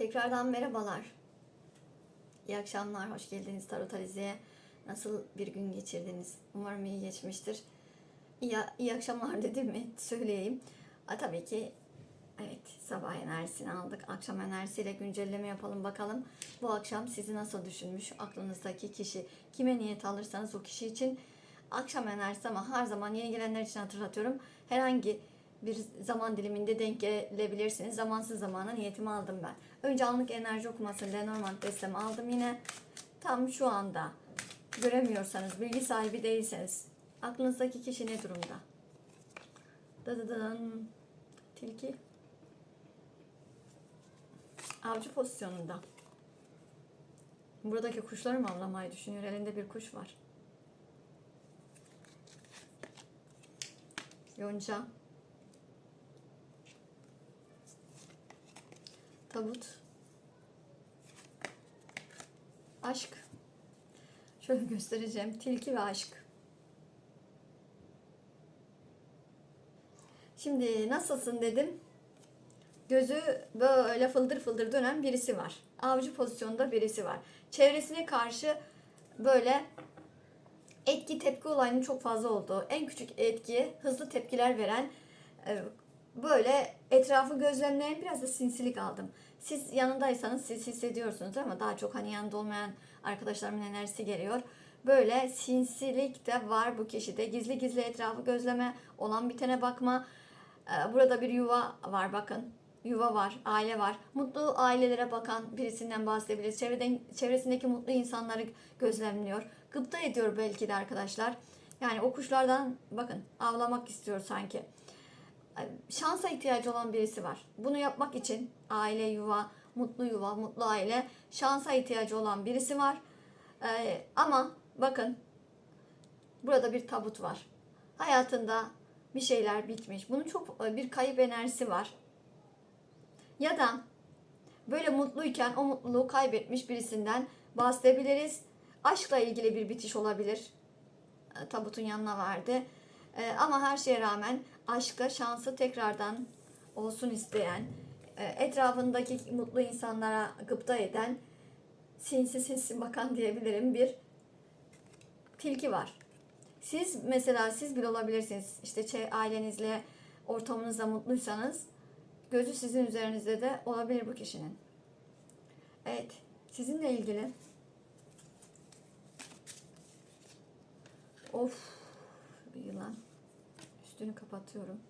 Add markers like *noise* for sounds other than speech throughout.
Tekrardan merhabalar. İyi akşamlar, hoş geldiniz Tarot Alize'ye. Nasıl bir gün geçirdiniz? Umarım iyi geçmiştir. İyi, iyi akşamlar *laughs* dedim mi söyleyeyim. A, tabii ki evet sabah enerjisini aldık. Akşam enerjisiyle güncelleme yapalım bakalım. Bu akşam sizi nasıl düşünmüş aklınızdaki kişi? Kime niyet alırsanız o kişi için akşam enerjisi ama her zaman yeni gelenler için hatırlatıyorum. Herhangi bir zaman diliminde denk gelebilirsiniz. Zamansız zamana niyetimi aldım ben. Önce anlık enerji okumasını Lenormand destemi aldım yine. Tam şu anda göremiyorsanız, bilgi sahibi değilseniz aklınızdaki kişi ne durumda? Dıdıdın. Tilki. Avcı pozisyonunda. Buradaki kuşları mı avlamayı düşünüyor? Elinde bir kuş var. Yonca. Tabut. Aşk. Şöyle göstereceğim. Tilki ve aşk. Şimdi nasılsın dedim. Gözü böyle fıldır fıldır dönen birisi var. Avcı pozisyonda birisi var. Çevresine karşı böyle etki tepki olayının çok fazla olduğu, en küçük etkiye hızlı tepkiler veren e, böyle etrafı gözlemleyen biraz da sinsilik aldım. Siz yanındaysanız siz hissediyorsunuz ama daha çok hani yanında olmayan arkadaşlarımın enerjisi geliyor. Böyle sinsilik de var bu kişide. Gizli gizli etrafı gözleme, olan bitene bakma. Ee, Burada bir yuva var bakın. Yuva var, aile var. Mutlu ailelere bakan birisinden bahsedebiliriz. Çevreden, çevresindeki mutlu insanları gözlemliyor. Gıpta ediyor belki de arkadaşlar. Yani o kuşlardan bakın avlamak istiyor sanki şansa ihtiyacı olan birisi var. Bunu yapmak için aile, yuva, mutlu yuva, mutlu aile şansa ihtiyacı olan birisi var. Ee, ama bakın burada bir tabut var. Hayatında bir şeyler bitmiş. Bunun çok e, bir kayıp enerjisi var. Ya da böyle mutluyken o mutluluğu kaybetmiş birisinden bahsedebiliriz. Aşkla ilgili bir bitiş olabilir. E, Tabutun yanına verdi. E, ama her şeye rağmen aşka, şansı tekrardan olsun isteyen, e, etrafındaki mutlu insanlara gıpta eden, sinsi sinsi bakan diyebilirim bir tilki var. Siz mesela siz bile olabilirsiniz. İşte ailenizle, ortamınızda mutluysanız gözü sizin üzerinizde de olabilir bu kişinin. Evet, sizinle ilgili. Of, yılan. Üstünü kapatıyorum.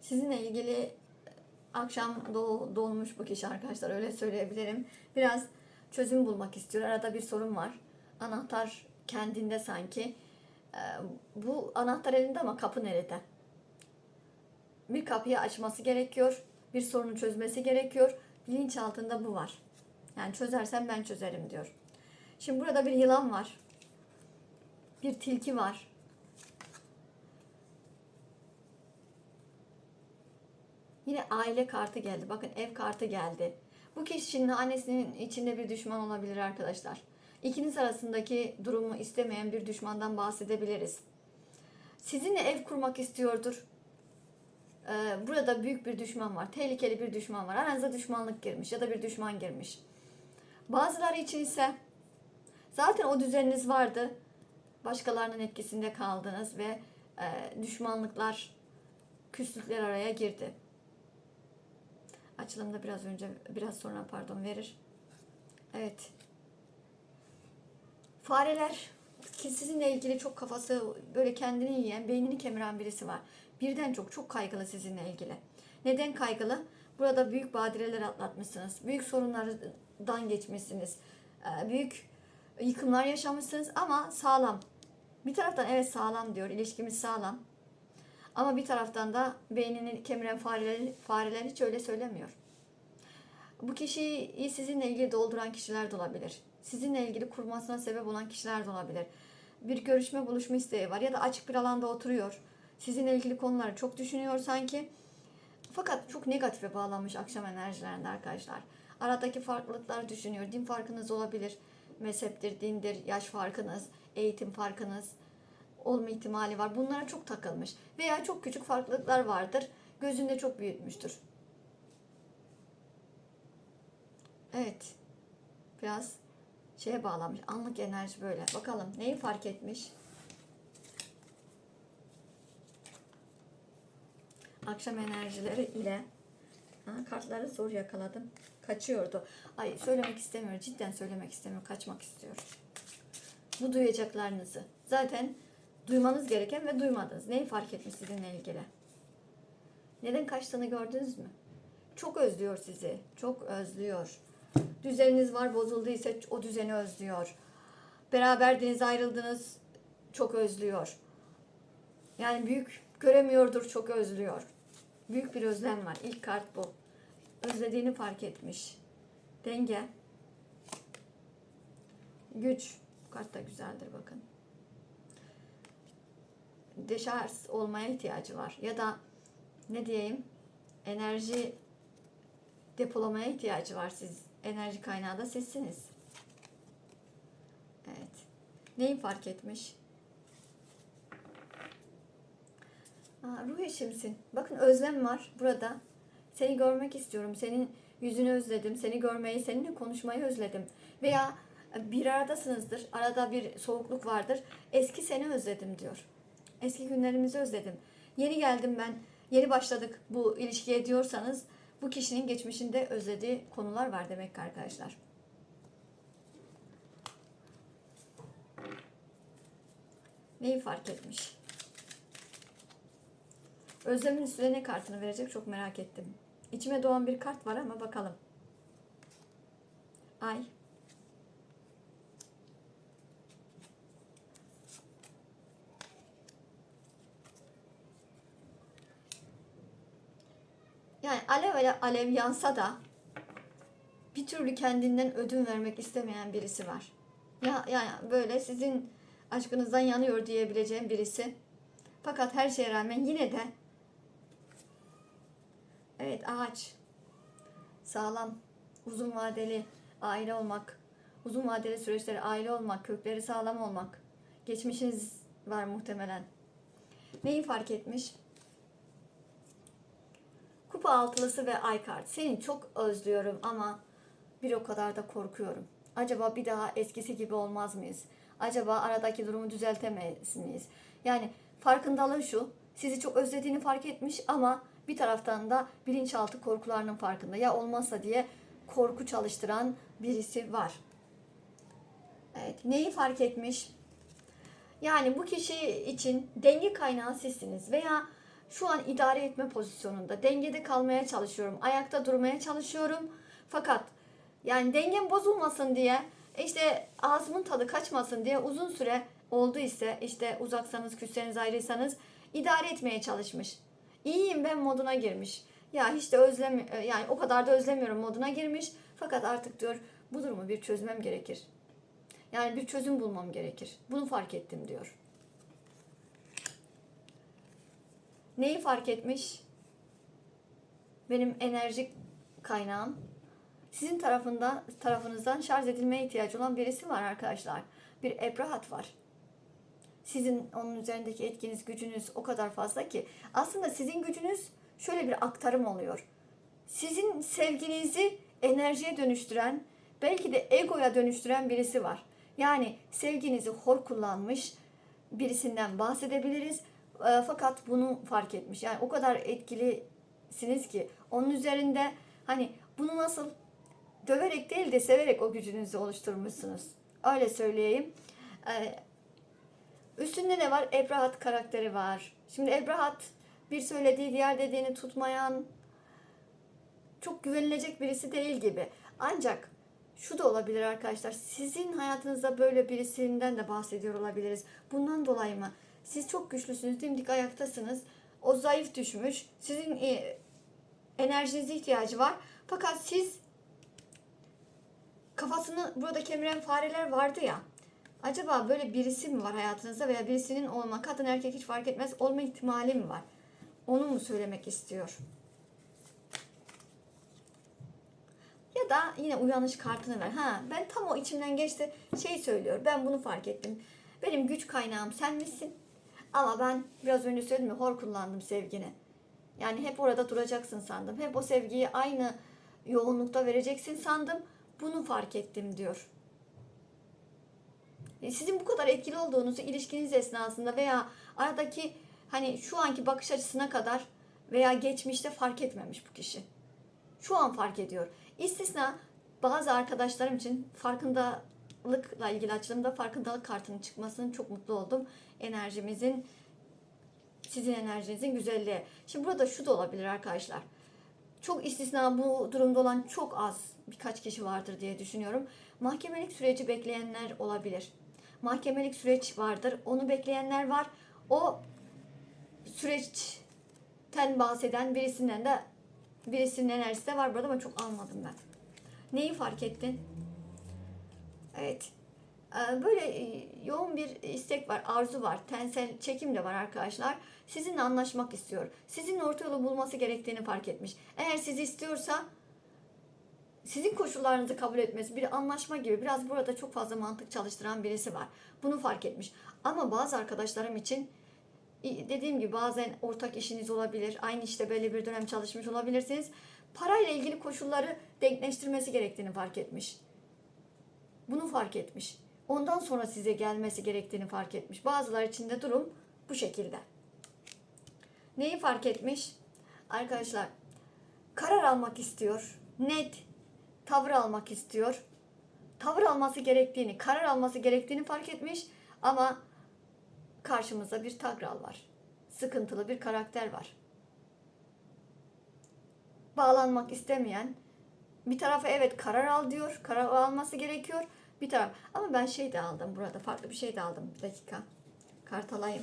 Sizinle ilgili akşam doğ, doğmuş bu kişi arkadaşlar öyle söyleyebilirim. Biraz çözüm bulmak istiyor. Arada bir sorun var. Anahtar kendinde sanki. Ee, bu anahtar elinde ama kapı nerede? Bir kapıyı açması gerekiyor bir sorunu çözmesi gerekiyor. Bilinç altında bu var. Yani çözersem ben çözerim diyor. Şimdi burada bir yılan var. Bir tilki var. Yine aile kartı geldi. Bakın ev kartı geldi. Bu kişinin annesinin içinde bir düşman olabilir arkadaşlar. İkiniz arasındaki durumu istemeyen bir düşmandan bahsedebiliriz. Sizinle ev kurmak istiyordur ee, burada büyük bir düşman var. Tehlikeli bir düşman var. Aranıza düşmanlık girmiş ya da bir düşman girmiş. Bazıları için ise zaten o düzeniniz vardı. Başkalarının etkisinde kaldınız ve e, düşmanlıklar, küslükler araya girdi. Açılımda biraz önce, biraz sonra pardon verir. Evet. Fareler ki sizinle ilgili çok kafası böyle kendini yiyen, beynini kemiren birisi var. Birden çok çok kaygılı sizinle ilgili. Neden kaygılı? Burada büyük badireler atlatmışsınız. Büyük sorunlardan geçmişsiniz. Ee, büyük yıkımlar yaşamışsınız ama sağlam. Bir taraftan evet sağlam diyor. ilişkimiz sağlam. Ama bir taraftan da beynini kemiren fareler, fareler hiç öyle söylemiyor. Bu kişiyi sizinle ilgili dolduran kişiler de olabilir. Sizinle ilgili kurmasına sebep olan kişiler de olabilir. Bir görüşme buluşma isteği var ya da açık bir alanda oturuyor Sizinle ilgili konuları çok düşünüyor sanki. Fakat çok negatife bağlanmış akşam enerjilerinde arkadaşlar. Aradaki farklılıkları düşünüyor. Din farkınız olabilir. mezheptir, dindir, yaş farkınız, eğitim farkınız olma ihtimali var. Bunlara çok takılmış. Veya çok küçük farklılıklar vardır. Gözünde çok büyütmüştür. Evet. Biraz şeye bağlamış. Anlık enerji böyle. Bakalım neyi fark etmiş? Akşam enerjileri ile ha, kartları zor yakaladım. Kaçıyordu. Ay söylemek istemiyorum. Cidden söylemek istemiyorum. Kaçmak istiyorum. Bu duyacaklarınızı. Zaten duymanız gereken ve duymadınız. Neyi fark etmiş sizinle ilgili? Neden kaçtığını gördünüz mü? Çok özlüyor sizi. Çok özlüyor. Düzeniniz var bozulduysa o düzeni özlüyor. Beraberdiniz ayrıldınız çok özlüyor. Yani büyük göremiyordur çok özlüyor. Büyük bir özlem var. İlk kart bu. Özlediğini fark etmiş. Denge. Güç. Bu kart da güzeldir bakın. Deşarj olmaya ihtiyacı var. Ya da ne diyeyim enerji depolamaya ihtiyacı var siz. Enerji kaynağı da sizsiniz. Evet. Neyi fark etmiş? Aa, ruh eşimsin. Bakın özlem var burada. Seni görmek istiyorum. Senin yüzünü özledim. Seni görmeyi, seninle konuşmayı özledim. Veya bir aradasınızdır. Arada bir soğukluk vardır. Eski seni özledim diyor. Eski günlerimizi özledim. Yeni geldim ben. Yeni başladık bu ilişkiye diyorsanız bu kişinin geçmişinde özlediği konular var demek ki arkadaşlar. Neyi fark etmiş? Özlem'in üstüne ne kartını verecek çok merak ettim. İçime doğan bir kart var ama bakalım. Ay. Yani alev alev, alev yansa da bir türlü kendinden ödün vermek istemeyen birisi var. Ya yani böyle sizin aşkınızdan yanıyor diyebileceğim birisi. Fakat her şeye rağmen yine de evet ağaç sağlam, uzun vadeli aile olmak, uzun vadeli süreçleri aile olmak, kökleri sağlam olmak. Geçmişiniz var muhtemelen. Neyi fark etmiş? Kupa altılısı ve ay kart. Seni çok özlüyorum ama bir o kadar da korkuyorum. Acaba bir daha eskisi gibi olmaz mıyız? Acaba aradaki durumu düzeltemez miyiz? Yani farkındalığı şu. Sizi çok özlediğini fark etmiş ama bir taraftan da bilinçaltı korkularının farkında. Ya olmazsa diye korku çalıştıran birisi var. Evet, neyi fark etmiş? Yani bu kişi için denge kaynağı sizsiniz veya şu an idare etme pozisyonunda dengede kalmaya çalışıyorum. Ayakta durmaya çalışıyorum. Fakat yani dengem bozulmasın diye işte ağzımın tadı kaçmasın diye uzun süre oldu ise işte uzaksanız küsseniz ayrıysanız idare etmeye çalışmış. İyiyim ben moduna girmiş. Ya hiç de özlem yani o kadar da özlemiyorum moduna girmiş. Fakat artık diyor bu durumu bir çözmem gerekir. Yani bir çözüm bulmam gerekir. Bunu fark ettim diyor. Neyi fark etmiş? Benim enerjik kaynağım sizin tarafından tarafınızdan şarj edilmeye ihtiyacı olan birisi var arkadaşlar. Bir ebrahat var. Sizin onun üzerindeki etkiniz, gücünüz o kadar fazla ki aslında sizin gücünüz şöyle bir aktarım oluyor. Sizin sevginizi enerjiye dönüştüren, belki de egoya dönüştüren birisi var. Yani sevginizi hor kullanmış birisinden bahsedebiliriz. E, fakat bunu fark etmiş. Yani o kadar etkilisiniz ki onun üzerinde hani bunu nasıl döverek değil de severek o gücünüzü oluşturmuşsunuz. Öyle söyleyeyim. Üstünde ne var? Ebrahat karakteri var. Şimdi Ebrahat bir söylediği diğer dediğini tutmayan çok güvenilecek birisi değil gibi. Ancak şu da olabilir arkadaşlar. Sizin hayatınızda böyle birisinden de bahsediyor olabiliriz. Bundan dolayı mı? Siz çok güçlüsünüz, dimdik ayaktasınız. O zayıf düşmüş. Sizin e, enerjinize ihtiyacı var. Fakat siz kafasını burada kemiren fareler vardı ya. Acaba böyle birisi mi var hayatınızda veya birisinin olma, kadın erkek hiç fark etmez olma ihtimali mi var? Onu mu söylemek istiyor? Ya Ya da yine uyanış kartını ver. Ha ben tam o içimden geçti şey söylüyor. Ben bunu fark ettim. Benim güç kaynağım sen misin? Ama ben biraz önce söyledim mi hor kullandım sevgini. Yani hep orada duracaksın sandım. Hep o sevgiyi aynı yoğunlukta vereceksin sandım. Bunu fark ettim diyor. E, Sizin bu kadar etkili olduğunuzu ilişkiniz esnasında veya aradaki hani şu anki bakış açısına kadar veya geçmişte fark etmemiş bu kişi. Şu an fark ediyor. İstisna bazı arkadaşlarım için farkındalıkla ilgili açılımda farkındalık kartının çıkmasının çok mutlu oldum. Enerjimizin sizin enerjinizin güzelliği. Şimdi burada şu da olabilir arkadaşlar. Çok istisna bu durumda olan çok az birkaç kişi vardır diye düşünüyorum. Mahkemelik süreci bekleyenler olabilir. Mahkemelik süreç vardır. Onu bekleyenler var. O süreçten bahseden birisinden de birisinin enerjisi de var burada ama çok almadım ben. Neyi fark ettin? Evet. Ee, Böyle e, yoğun bir istek var, arzu var, tensel çekim de var arkadaşlar. Sizinle anlaşmak istiyor. Sizinle orta yolu bulması gerektiğini fark etmiş. Eğer sizi istiyorsa sizin koşullarınızı kabul etmesi bir anlaşma gibi biraz burada çok fazla mantık çalıştıran birisi var. Bunu fark etmiş. Ama bazı arkadaşlarım için dediğim gibi bazen ortak işiniz olabilir. Aynı işte belli bir dönem çalışmış olabilirsiniz. Parayla ilgili koşulları denkleştirmesi gerektiğini fark etmiş. Bunu fark etmiş. Ondan sonra size gelmesi gerektiğini fark etmiş. Bazılar için de durum bu şekilde. Neyi fark etmiş? Arkadaşlar karar almak istiyor. Net tavır almak istiyor. Tavır alması gerektiğini, karar alması gerektiğini fark etmiş ama karşımızda bir tagral var. Sıkıntılı bir karakter var. Bağlanmak istemeyen bir tarafa evet karar al diyor. Karar alması gerekiyor. Bir taraf ama ben şey de aldım burada. Farklı bir şey de aldım. Bir dakika. Kart alayım.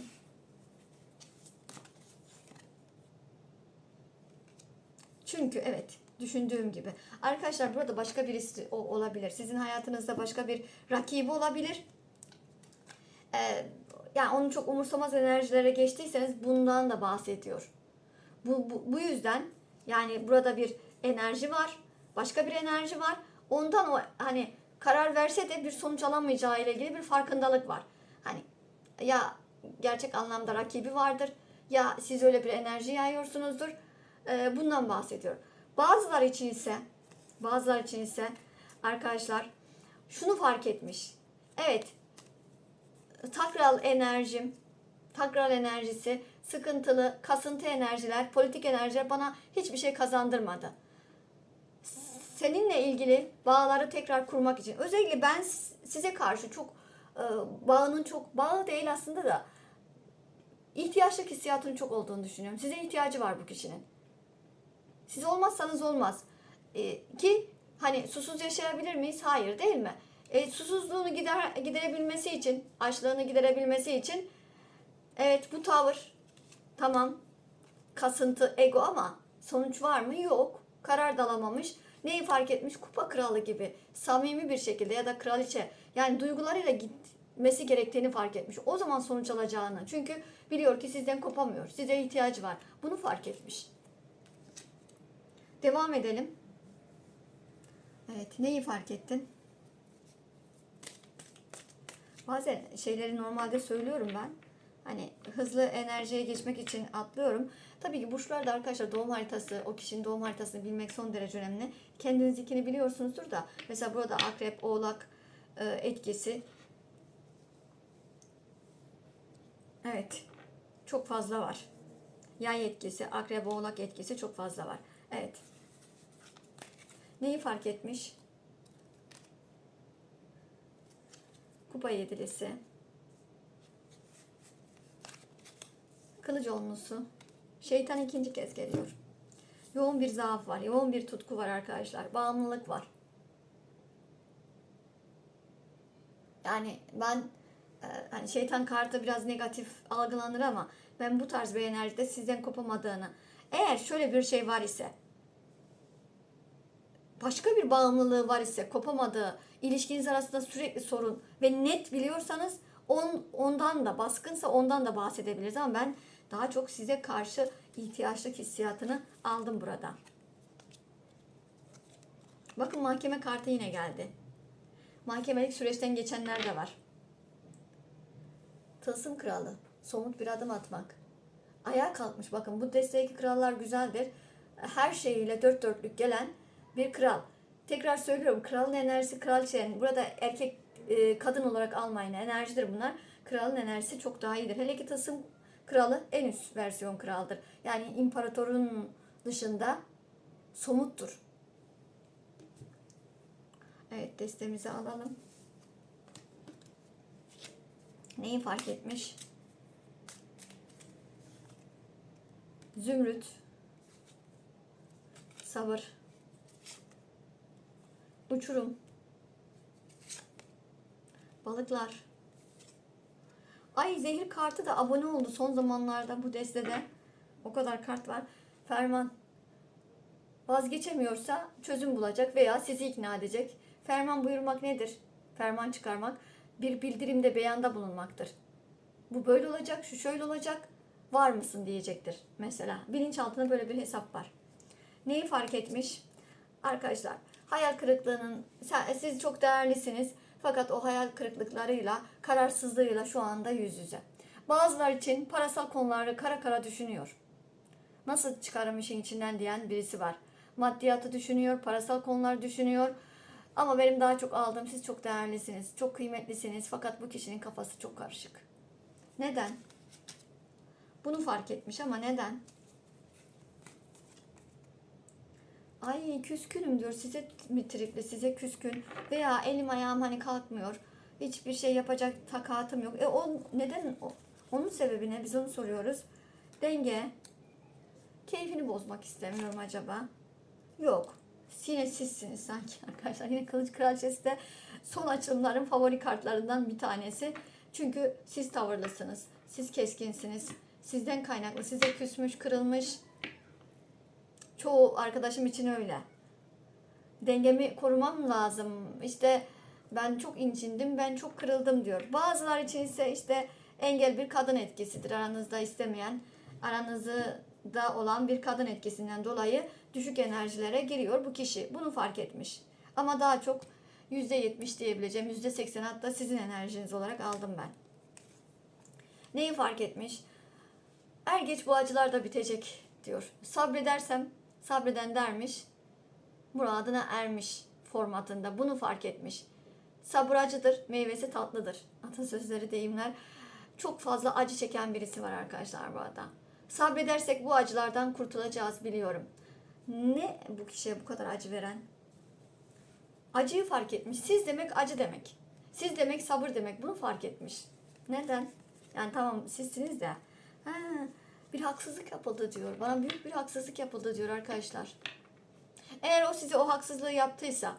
Çünkü evet düşündüğüm gibi. Arkadaşlar burada başka birisi olabilir. Sizin hayatınızda başka bir rakibi olabilir. Ee, yani onu çok umursamaz enerjilere geçtiyseniz bundan da bahsediyor. Bu, bu, bu yüzden yani burada bir enerji var. Başka bir enerji var. Ondan o hani karar verse de bir sonuç alamayacağı ile ilgili bir farkındalık var. Hani ya gerçek anlamda rakibi vardır ya siz öyle bir enerji yayıyorsunuzdur. Ee, bundan bahsediyor. Bazılar için ise bazılar için ise arkadaşlar şunu fark etmiş. Evet takral enerjim, takral enerjisi, sıkıntılı, kasıntı enerjiler, politik enerjiler bana hiçbir şey kazandırmadı. Seninle ilgili bağları tekrar kurmak için özellikle ben size karşı çok e, bağının çok bağlı değil aslında da ihtiyaçlık hissiyatının çok olduğunu düşünüyorum. Size ihtiyacı var bu kişinin. Siz olmazsanız olmaz. E, ki hani susuz yaşayabilir miyiz? Hayır değil mi? E, susuzluğunu gider, giderebilmesi için, açlığını giderebilmesi için evet bu tavır tamam kasıntı, ego ama sonuç var mı? Yok. Karar da alamamış. Neyi fark etmiş? Kupa kralı gibi samimi bir şekilde ya da kraliçe yani duygularıyla gitmesi gerektiğini fark etmiş. O zaman sonuç alacağını. Çünkü biliyor ki sizden kopamıyor. Size ihtiyacı var. Bunu fark etmiş. Devam edelim. Evet, neyi fark ettin? Bazen şeyleri normalde söylüyorum ben. Hani hızlı enerjiye geçmek için atlıyorum. Tabii ki burçlarda arkadaşlar doğum haritası, o kişinin doğum haritasını bilmek son derece önemli. Kendinizinkini biliyorsunuzdur da. Mesela burada akrep, oğlak e, etkisi. Evet. Çok fazla var. Yay etkisi, akrep, oğlak etkisi çok fazla var. Evet. Neyi fark etmiş? Kupa yedilisi. Kılıç onlusu. Şeytan ikinci kez geliyor. Yoğun bir zaaf var. Yoğun bir tutku var arkadaşlar. Bağımlılık var. Yani ben e, hani şeytan kartı biraz negatif algılanır ama ben bu tarz bir enerjide sizden kopamadığını eğer şöyle bir şey var ise başka bir bağımlılığı var ise kopamadığı, ilişkiniz arasında sürekli sorun ve net biliyorsanız on, ondan da baskınsa ondan da bahsedebiliriz ama ben daha çok size karşı ihtiyaçlık hissiyatını aldım burada. Bakın mahkeme kartı yine geldi. Mahkemelik süreçten geçenler de var. Tılsım kralı. Somut bir adım atmak. Ayağa kalkmış. Bakın bu destekteki krallar güzeldir. Her şeyiyle dört dörtlük gelen bir kral. Tekrar söylüyorum kralın enerjisi kraliçenin. Burada erkek e, kadın olarak almayın enerjidir bunlar. Kralın enerjisi çok daha iyidir. Hele ki Tılsım kralı en üst versiyon kraldır. Yani imparatorun dışında somuttur. Evet destemizi alalım. Neyi fark etmiş? Zümrüt. Sabır. Uçurum. Balıklar. Ay zehir kartı da abone oldu son zamanlarda bu destede. O kadar kart var. Ferman. Vazgeçemiyorsa çözüm bulacak veya sizi ikna edecek. Ferman buyurmak nedir? Ferman çıkarmak bir bildirimde beyanda bulunmaktır. Bu böyle olacak, şu şöyle olacak. Var mısın diyecektir mesela. Bilinçaltında böyle bir hesap var. Neyi fark etmiş? Arkadaşlar hayal kırıklığının siz çok değerlisiniz fakat o hayal kırıklıklarıyla, kararsızlığıyla şu anda yüz yüze. Bazılar için parasal konuları kara kara düşünüyor. Nasıl çıkarım işin içinden diyen birisi var. Maddiyatı düşünüyor, parasal konular düşünüyor. Ama benim daha çok aldığım siz çok değerlisiniz, çok kıymetlisiniz fakat bu kişinin kafası çok karışık. Neden? Bunu fark etmiş ama neden? Ay küskünüm diyor size mi tripli size küskün veya elim ayağım hani kalkmıyor hiçbir şey yapacak takatım yok. E o neden? Onun sebebi ne? Biz onu soruyoruz. Denge. Keyfini bozmak istemiyorum acaba. Yok. Yine sizsiniz sanki *laughs* arkadaşlar. Yine Kılıç Kraliçesi de son açılımların favori kartlarından bir tanesi. Çünkü siz tavırlısınız. Siz keskinsiniz. Sizden kaynaklı. Size küsmüş, kırılmış. Çoğu arkadaşım için öyle. Dengemi korumam lazım. İşte ben çok incindim, ben çok kırıldım diyor. Bazılar için ise işte engel bir kadın etkisidir. Aranızda istemeyen, aranızda olan bir kadın etkisinden dolayı düşük enerjilere giriyor bu kişi. Bunu fark etmiş. Ama daha çok %70 diyebileceğim, %80 hatta sizin enerjiniz olarak aldım ben. Neyi fark etmiş? Er geç bu acılar da bitecek diyor. Sabredersem sabreden dermiş, muradına ermiş formatında bunu fark etmiş. Sabır acıdır, meyvesi tatlıdır. Atasözleri, deyimler. Çok fazla acı çeken birisi var arkadaşlar bu arada. Sabredersek bu acılardan kurtulacağız biliyorum. Ne bu kişiye bu kadar acı veren? Acıyı fark etmiş. Siz demek acı demek. Siz demek sabır demek. Bunu fark etmiş. Neden? Yani tamam sizsiniz de. Ha, bir haksızlık yapıldı diyor. Bana büyük bir haksızlık yapıldı diyor arkadaşlar. Eğer o size o haksızlığı yaptıysa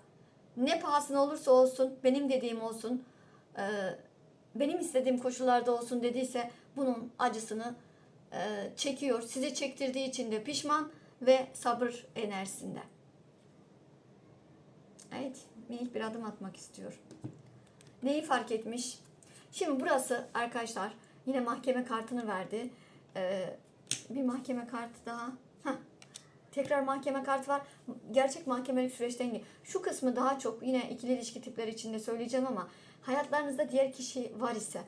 ne pahasına olursa olsun benim dediğim olsun e, benim istediğim koşullarda olsun dediyse bunun acısını e, çekiyor. Size çektirdiği için de pişman ve sabır enerjisinde. Evet minik bir adım atmak istiyor. Neyi fark etmiş? Şimdi burası arkadaşlar yine mahkeme kartını verdi. Ee, bir mahkeme kartı daha. Heh. Tekrar mahkeme kartı var. Gerçek mahkemelik süreçten. Şu kısmı daha çok yine ikili ilişki tipleri içinde söyleyeceğim ama hayatlarınızda diğer kişi var ise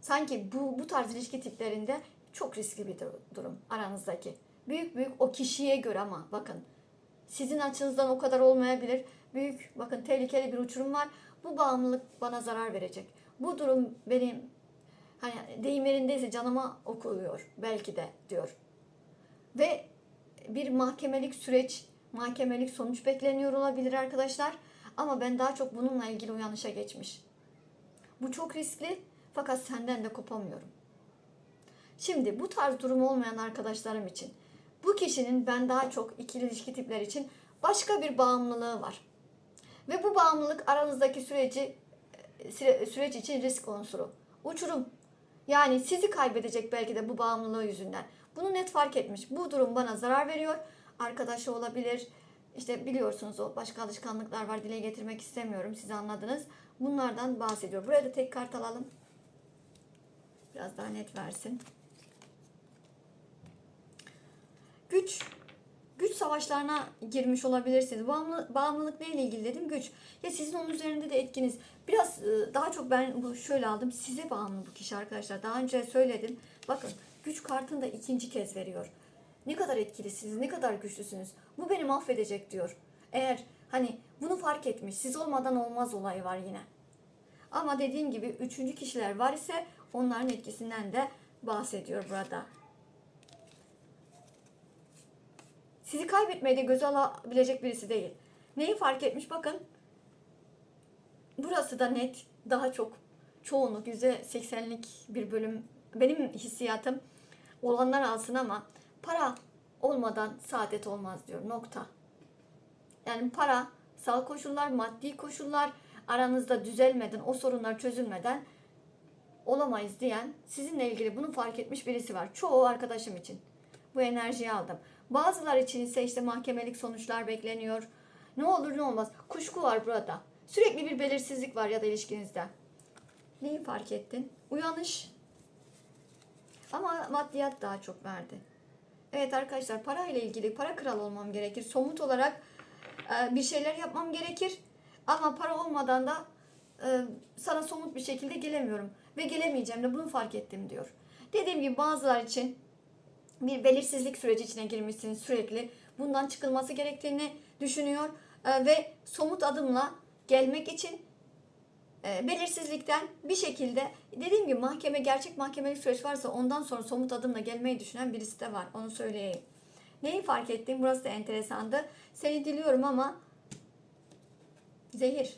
sanki bu bu tarz ilişki tiplerinde çok riskli bir dur- durum aranızdaki. Büyük büyük o kişiye göre ama bakın sizin açınızdan o kadar olmayabilir. Büyük bakın tehlikeli bir uçurum var. Bu bağımlılık bana zarar verecek. Bu durum benim hani deyim yerindeyse canıma okuyor belki de diyor. Ve bir mahkemelik süreç, mahkemelik sonuç bekleniyor olabilir arkadaşlar. Ama ben daha çok bununla ilgili uyanışa geçmiş. Bu çok riskli fakat senden de kopamıyorum. Şimdi bu tarz durum olmayan arkadaşlarım için bu kişinin ben daha çok ikili ilişki tipleri için başka bir bağımlılığı var. Ve bu bağımlılık aranızdaki süreci süre- süreç için risk unsuru. Uçurum. Yani sizi kaybedecek belki de bu bağımlılığı yüzünden. Bunu net fark etmiş. Bu durum bana zarar veriyor. Arkadaşı olabilir. İşte biliyorsunuz o başka alışkanlıklar var. Dile getirmek istemiyorum. Siz anladınız. Bunlardan bahsediyor. Buraya da tek kart alalım. Biraz daha net versin. Güç. güç savaşlarına girmiş olabilirsiniz. Bağımlı, bağımlılık neyle ilgili dedim? Güç. Ya sizin onun üzerinde de etkiniz. Biraz e, daha çok ben bu şöyle aldım. Size bağımlı bu kişi arkadaşlar. Daha önce söyledim. Bakın güç kartını da ikinci kez veriyor. Ne kadar etkilisiniz, ne kadar güçlüsünüz. Bu beni mahvedecek diyor. Eğer hani bunu fark etmiş, siz olmadan olmaz olayı var yine. Ama dediğim gibi üçüncü kişiler var ise onların etkisinden de bahsediyor burada. Sizi kaybetmeyi de göze alabilecek birisi değil. Neyi fark etmiş bakın. Burası da net daha çok çoğunluk %80'lik bir bölüm benim hissiyatım olanlar alsın ama para olmadan saadet olmaz diyor nokta. Yani para, sağ koşullar, maddi koşullar aranızda düzelmeden, o sorunlar çözülmeden olamayız diyen sizinle ilgili bunu fark etmiş birisi var. Çoğu arkadaşım için bu enerjiyi aldım. Bazılar için ise işte mahkemelik sonuçlar bekleniyor. Ne olur ne olmaz. Kuşku var burada. Sürekli bir belirsizlik var ya da ilişkinizde. Neyi fark ettin? Uyanış. Ama maddiyat daha çok verdi. Evet arkadaşlar parayla ilgili para kral olmam gerekir. Somut olarak e, bir şeyler yapmam gerekir. Ama para olmadan da e, sana somut bir şekilde gelemiyorum. Ve gelemeyeceğim de bunu fark ettim diyor. Dediğim gibi bazılar için bir belirsizlik süreci içine girmişsiniz sürekli. Bundan çıkılması gerektiğini düşünüyor. E, ve somut adımla gelmek için e, belirsizlikten bir şekilde dediğim gibi mahkeme gerçek mahkemelik süreç varsa ondan sonra somut adımla gelmeyi düşünen birisi de var. Onu söyleyeyim. Neyi fark ettim? Burası da enteresandı. Seni diliyorum ama zehir.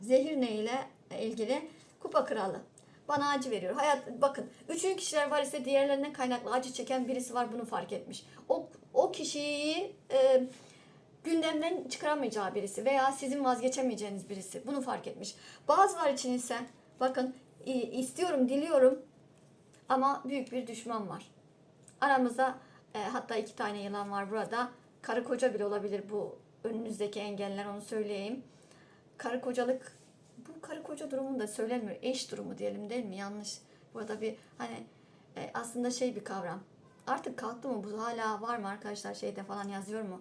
Zehir ne ile ilgili? Kupa kralı. Bana acı veriyor. Hayat bakın. Üçüncü kişiler var ise diğerlerinden kaynaklı acı çeken birisi var bunu fark etmiş. O o kişiyi e, gündemden çıkaramayacağı birisi veya sizin vazgeçemeyeceğiniz birisi. Bunu fark etmiş. Bazılar için ise bakın istiyorum, diliyorum ama büyük bir düşman var. Aramızda e, hatta iki tane yılan var burada. Karı koca bile olabilir bu önünüzdeki engeller onu söyleyeyim. Karı kocalık bu karı koca durumunu da söylemiyor. Eş durumu diyelim değil mi? Yanlış. Burada bir hani e, aslında şey bir kavram. Artık kalktı mı bu hala var mı arkadaşlar şeyde falan yazıyor mu?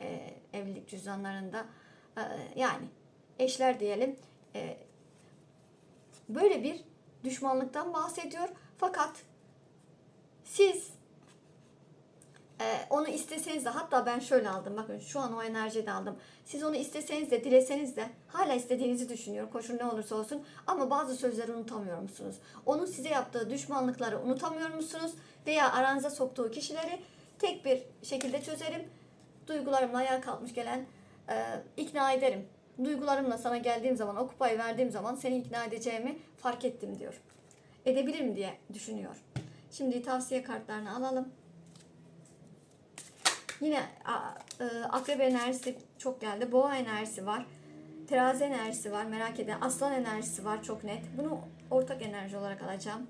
E, evlilik cüzdanlarında e, yani eşler diyelim e, böyle bir düşmanlıktan bahsediyor. Fakat siz e, onu isteseniz de hatta ben şöyle aldım bakın şu an o enerjiyi de aldım. Siz onu isteseniz de dileseniz de hala istediğinizi düşünüyor koşul ne olursa olsun ama bazı sözleri unutamıyor musunuz? Onun size yaptığı düşmanlıkları unutamıyor musunuz? Veya aranıza soktuğu kişileri tek bir şekilde çözerim duygularımla ayağa kalkmış gelen e, ikna ederim. Duygularımla sana geldiğim zaman, o kupayı verdiğim zaman seni ikna edeceğimi fark ettim diyor. Edebilirim diye düşünüyor. Şimdi tavsiye kartlarını alalım. Yine e, akrep enerjisi çok geldi. Boğa enerjisi var. Terazi enerjisi var. Merak eden. Aslan enerjisi var. Çok net. Bunu ortak enerji olarak alacağım.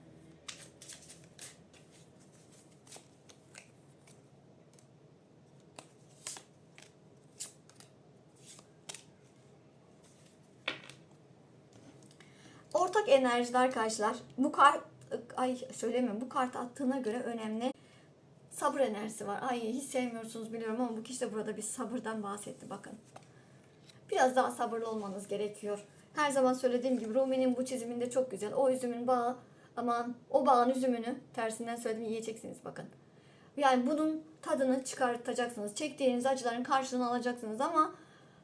Enerjiler arkadaşlar. Bu kart ay söylemiyorum. Bu kart attığına göre önemli. Sabır enerjisi var. Ay hiç sevmiyorsunuz biliyorum ama bu kişi de burada bir sabırdan bahsetti bakın. Biraz daha sabırlı olmanız gerekiyor. Her zaman söylediğim gibi Rumi'nin bu çiziminde çok güzel. O üzümün bağı aman o bağın üzümünü tersinden söyledim yiyeceksiniz bakın. Yani bunun tadını çıkartacaksınız. Çektiğiniz acıların karşılığını alacaksınız ama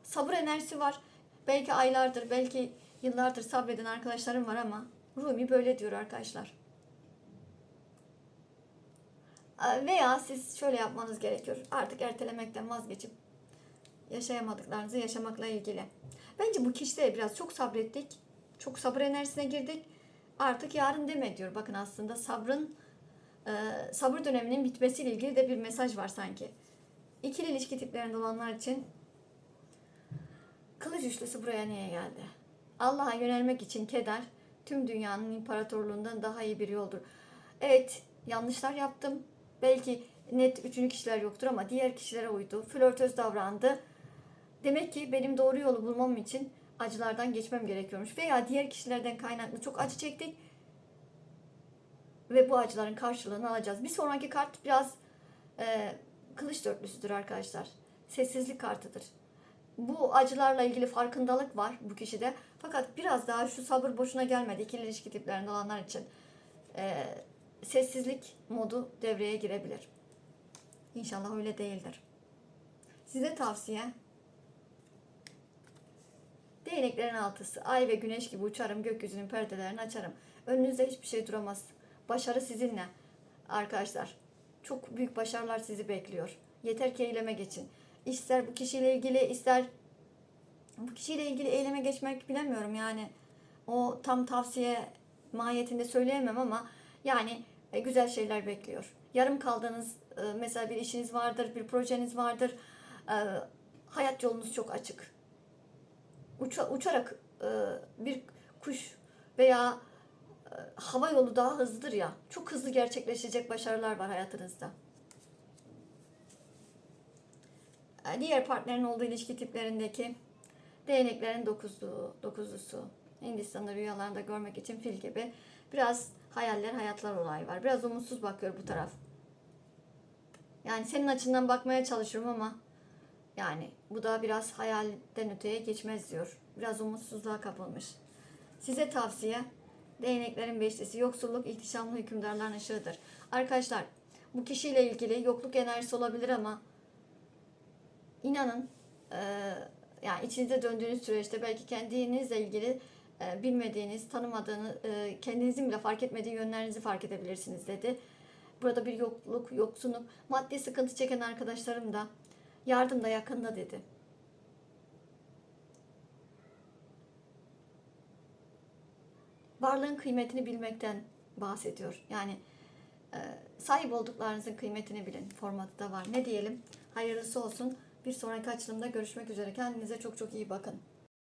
sabır enerjisi var. Belki aylardır, belki Yıllardır sabreden arkadaşlarım var ama Rumi böyle diyor arkadaşlar. Veya siz şöyle yapmanız gerekiyor. Artık ertelemekten vazgeçip yaşayamadıklarınızı yaşamakla ilgili. Bence bu kişide biraz çok sabrettik. Çok sabır enerjisine girdik. Artık yarın deme diyor. Bakın aslında sabrın e, sabır döneminin bitmesiyle ilgili de bir mesaj var sanki. İkili ilişki tiplerinde olanlar için kılıç üçlüsü buraya niye geldi? Allah'a yönelmek için keder tüm dünyanın imparatorluğundan daha iyi bir yoldur. Evet yanlışlar yaptım. Belki net üçüncü kişiler yoktur ama diğer kişilere uydu. Flörtöz davrandı. Demek ki benim doğru yolu bulmam için acılardan geçmem gerekiyormuş. Veya diğer kişilerden kaynaklı çok acı çektik. ve bu acıların karşılığını alacağız. Bir sonraki kart biraz e, kılıç dörtlüsüdür arkadaşlar. Sessizlik kartıdır. Bu acılarla ilgili farkındalık var bu kişide. Fakat biraz daha şu sabır boşuna gelmedi ikili ilişki tiplerinde olanlar için. E, sessizlik modu devreye girebilir. İnşallah öyle değildir. Size tavsiye Değneklerin altısı. Ay ve güneş gibi uçarım. Gökyüzünün perdelerini açarım. Önünüzde hiçbir şey duramaz. Başarı sizinle. Arkadaşlar. Çok büyük başarılar sizi bekliyor. Yeter ki eyleme geçin. İster bu kişiyle ilgili ister bu kişiyle ilgili eyleme geçmek bilemiyorum yani. O tam tavsiye mahiyetinde söyleyemem ama yani e, güzel şeyler bekliyor. Yarım kaldığınız e, mesela bir işiniz vardır, bir projeniz vardır. E, hayat yolunuz çok açık uça, uçarak bir kuş veya hava yolu daha hızlıdır ya. Çok hızlı gerçekleşecek başarılar var hayatınızda. E, Diğer partnerin olduğu ilişki tiplerindeki değneklerin dokuzluğu, dokuzlusu, Hindistan'da rüyalarında görmek için fil gibi biraz hayaller, hayatlar olayı var. Biraz umutsuz bakıyor bu taraf. Yani senin açından bakmaya çalışıyorum ama yani bu da biraz hayalden öteye geçmez diyor. Biraz umutsuzluğa kapılmış. Size tavsiye değneklerin beşlisi yoksulluk ihtişamlı hükümdarların ışığıdır. Arkadaşlar bu kişiyle ilgili yokluk enerjisi olabilir ama inanın e, yani içinize döndüğünüz süreçte belki kendinizle ilgili e, bilmediğiniz, tanımadığınız, e, kendinizin bile fark etmediği yönlerinizi fark edebilirsiniz dedi. Burada bir yokluk, yoksunluk, maddi sıkıntı çeken arkadaşlarım da Yardım da yakında dedi. Varlığın kıymetini bilmekten bahsediyor. Yani e, sahip olduklarınızın kıymetini bilin. Formatı da var. Ne diyelim? Hayırlısı olsun. Bir sonraki açılımda görüşmek üzere. Kendinize çok çok iyi bakın.